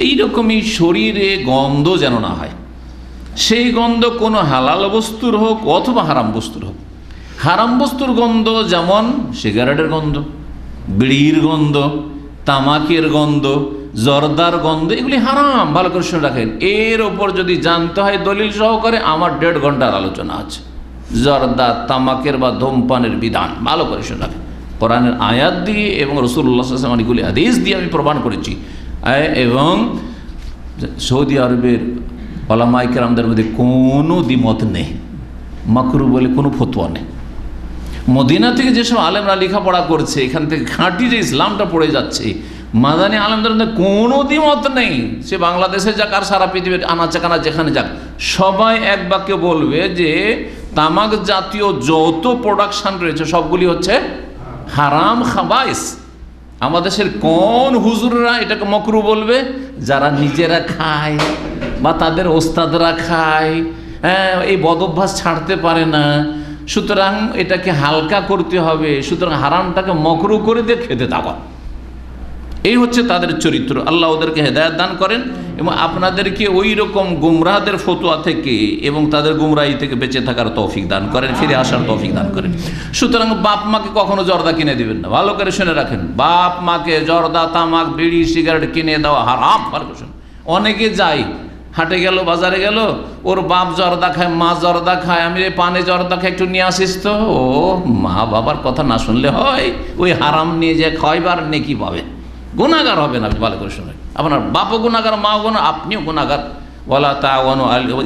এইরকমই শরীরে গন্ধ যেন না হয়। সেই গন্ধ কোনো হালাল বস্তুর হোক অথবা হারাম বস্তুর হোক। হারাম বস্তুর গন্ধ যেমন সিগারেটের গন্ধ, বিড়ির গন্ধ, তামাকের গন্ধ, জর্দার গন্ধ, এগুলি হারাম, ভালো করে শুনে রাখেন। এর ওপর যদি জানতে হয় দলিল সহকারে আমার দেড় ঘণ্টার আলোচনা আছে। জর্দা, তামাকের বা ধূমপানের বিধান, ভালো করে শুনে রাখেন। কোরআনের আয়াত দিয়ে এবং রসুল্লাহ এগুলি আদেশ দিয়ে আমি প্রমাণ করেছি। এবং সৌদি আরবের ওলামাইকের আমাদের মধ্যে কোনো দ্বিমত নেই। মাকরু বলে কোনো ফতোয়া নেই। মদিনা থেকে যেসব আলেমরা লেখাপড়া করছে, এখান থেকে খাঁটি যে ইসলামটা পড়ে যাচ্ছে, মাদানী আলেমদের মধ্যে কোনো দ্বিমত নেই। সে বাংলাদেশে যাক আর সারা পৃথিবীর আনাচে কানা যেখানে যাক, সবাই এক বাক্যে বলবে যে, তামাক জাতীয় যত প্রোডাকশান রয়েছে, সবগুলি হচ্ছে হারাম খাবাইস। আমাদের কোন হুজুররা এটাকে মকরু বলবে? যারা নিজেরা খায় বা তাদের ওস্তাদরা খায়। হ্যাঁ এই বদভ্যাস ছাড়তে পারে না। সুতরাং এটাকে হালকা করতে হবে। সুতরাং হারামটাকে মকরু করে দিয়ে খেতে থাকা এই হচ্ছে তাদের চরিত্র। আল্লাহ ওদেরকে হেদায়ত দান করেন এবং আপনাদেরকে ওই রকম গুমরাহদের ফতোয়া থেকে এবং তাদের গুমরাহি থেকে বেঁচে থাকার তৌফিক দান করেন, ফিরে আসার তৌফিক দান করেন। সুতরাং বাপ মাকে কখনো জর্দা কিনে দিবেন না। ভালো করে শুনে রাখেন, বাপ মাকে জর্দা, তামাক, বিড়ি, সিগারেট কিনে দেওয়া হারাম। ভালো করে অনেকে যায়, হাটে গেল, বাজারে গেল, ওর বাপ জর্দা খায়, মা জর্দা খায়, আমি পানে জর্দা খায় একটু নিয়ে আসিস তো? ও মা বাবার কথা না শুনলে হয়, ওই হারাম নিয়ে যে খাইবার নেকি পাবে। গুণাগার হবেন আপনি, ভালো করে শুনে আপনার বাপও গুণাগার মা গুণ আপনিও গুণাগার বলা তা ওয়ান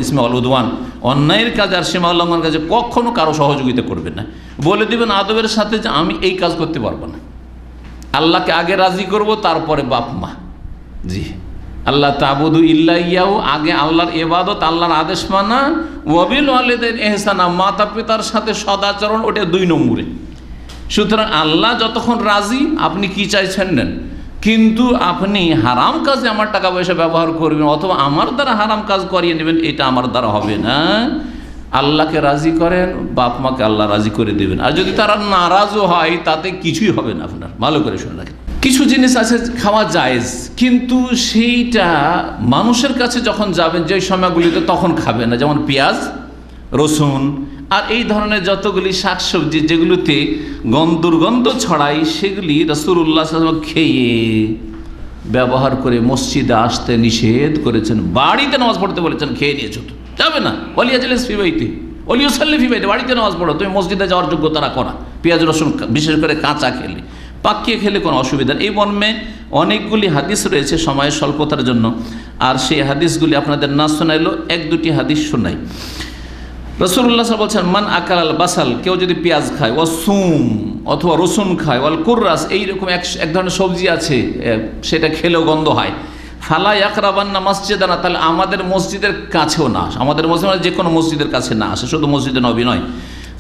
ইসমা আল উদওয়ান। অন্যায়ের কাজ আর সীমা উল্লঙ্ঘন কাজে কখনো কারও সহযোগিতা করবেন না। বলে দিবেন আদবের সাথে যে আমি এই কাজ করতে পারব না। আল্লাহকে আগে রাজি করব, তারপরে বাপ, মা। জি। আল্লাহ তাবুদু ইল্লা ইয়াও আগে আল্লাহর এবাদত আল্লাহর আদেশ মানা। ওয়াবিল ওয়ালিদের এহসানা মাতা পিতার সাথে সদাচরণ, ওটা দুই নম্বরে। সুতরাং আল্লাহ যতক্ষণ রাজি, আপনি কি চাইছেন নেন? কিন্তু আপনি হারাম কাজে আমার টাকা পয়সা ব্যবহার করবেন, অথবা আমার দ্বারা হারাম কাজ করিয়ে নেবেন, এটা আমার দ্বারা হবে না। আল্লাহকে রাজি করেন, বাপ মাকে আল্লাহ রাজি করে দেবেন। আর যদি তারা নারাজও হয়, তাতে কিছুই হবে না আপনার। ভালো করে শুনে রাখেন। কিছু জিনিস আছে, খাওয়া জায়েজ, কিন্তু সেইটা মানুষের কাছে যখন যাবেন, যে সময়গুলিতে তখন খাবে না। যেমন পেঁয়াজ, রসুন আর এই ধরনের যতগুলি শাকসবজি যেগুলোতে গন্ধ দুর্গন্ধ ছড়ায়, সেগুলি রসুল্লাহ খেয়ে ব্যবহার করে মসজিদে আসতে নিষেধ করেছেন। বাড়িতে নামাজ পড়তে বলেছেন, খেয়ে নিয়েছো তো। যাবে না। অলিয়া জেলেস ফিবাইতে অলিও সাল্লি ফিবাইতে বাড়িতে নামাজ পড়ো। তুমি মসজিদে যাওয়ার যোগ্যতা না। পেঁয়াজ, রসুন, বিশেষ করে কাঁচা খেলে। পাকিয়ে খেলে কোনো অসুবিধা নেই। এই মর্মে অনেকগুলি হাদিস রয়েছে সময়ের স্বল্পতার জন্য। আর সেই হাদিসগুলি আপনাদের না শোনাইলো এক দুটি হাদিস শোনাই। রসুল্লাহ বলছেন, মান আকাল আল বাসাল কেউ যদি পেঁয়াজ খায় ও সুম, অথবা রসুন খায়, ওয়াল কুর্রাস, এইরকম এক এক ধরনের সবজি আছে সেটা খেলেও গন্ধ হয়। ফালা ইয়াকরাবান্না মসজিদানা, তাহলে আমাদের মসজিদের কাছেও না আমাদের মসজিদ মানে যে কোনো মসজিদের কাছে না আসে, শুধু মসজিদে নবী নয়।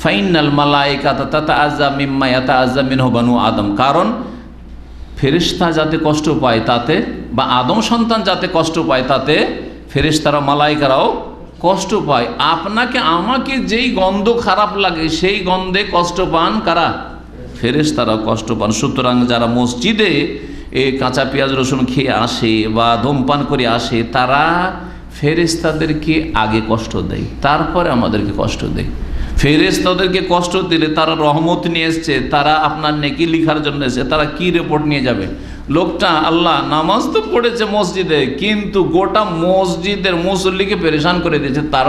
ফাইনাল মালাইকা তাতা আজা মিম্মা ইয়াতা আজা মিনহ বানু আদম। কারণ ফেরিস্তা যাতে কষ্ট পায় তাতে, বা আদম সন্তান যাতে কষ্ট পায় তাতে ফেরিস্তারা মালাইকারাও কষ্ট পায়। আপনাকে, আমাকে যেই গন্ধ খারাপ লাগে, সেই গন্ধে কষ্ট পান কারা? ফেরেশতারাও কষ্ট পান। সুতরাং যারা মসজিদে এ কাঁচা পেঁয়াজ, রসুন খেয়ে আসে বা ধূমপান করে আসে, তারা ফেরেশতাদেরকে আগে কষ্ট দেয়, তারপরে আমাদেরকে কষ্ট দেয়। ফেরেশতাদেরকে কষ্ট দিলে তারা রহমত নিয়ে এসছে, তারা আপনার নেকি লিখার জন্য এসছে, তারা কি রিপোর্ট নিয়ে যাবে? লোকটা আল্লাহ নামাজ তো পড়েছে মসজিদে, কিন্তু গোটা মসজিদের মুসল্লিকে পেরেশান করে দিয়েছে তার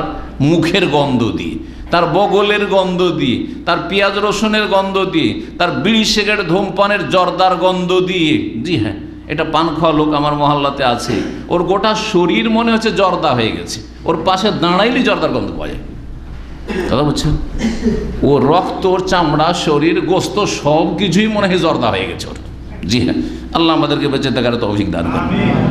মুখের গন্ধ দিয়ে, তার বগলের গন্ধ দিয়ে, তার পেঁয়াজ রসুনের গন্ধ দিয়ে, তার বিড়ি সিগারেট ধূমপানের জর্দার গন্ধ দিয়ে। জি হ্যাঁ এটা পান খাওয়া লোক আমার মহল্লাতে আছে। ওর গোটা শরীর মনে হচ্ছে জর্দা হয়ে গেছে। ওর পাশে দাঁড়াইলেই জর্দার গন্ধ পাওয়া যায়। কথা বুঝছেন ও রক্ত, ওর চামড়া, শরীর, গোস্ত সব কিছুই মনে হয় জর্দা হয়ে গেছে ওর। জি হ্যাঁ। আল্লাহ আমাদেরকে বেঁচে থাকার তৌফিক দান করেন।